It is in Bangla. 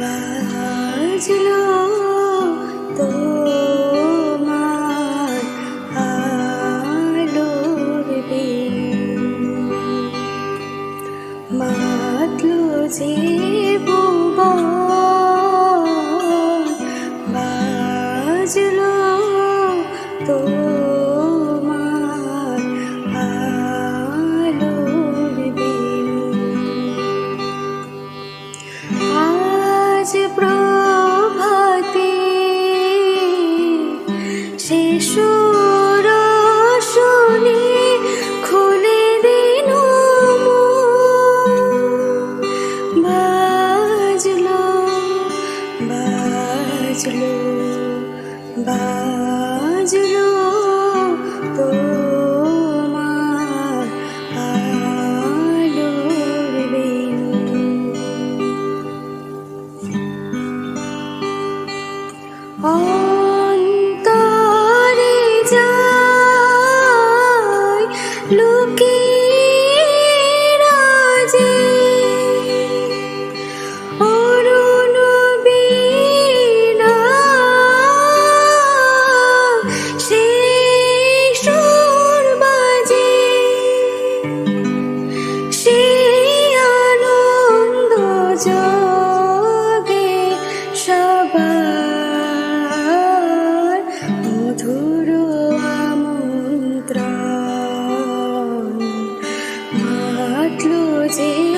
বাজলো তোমার আলোর বিন মাতলো যে তোমার আলোর বিন আজ প্রভাতে দিন বাজলো বাজলো বাজলো। অন্তরে যায় লুকে রাজে অরুণ বিনা সে সুর বাজে। সে আনন্দ জগে সবাই see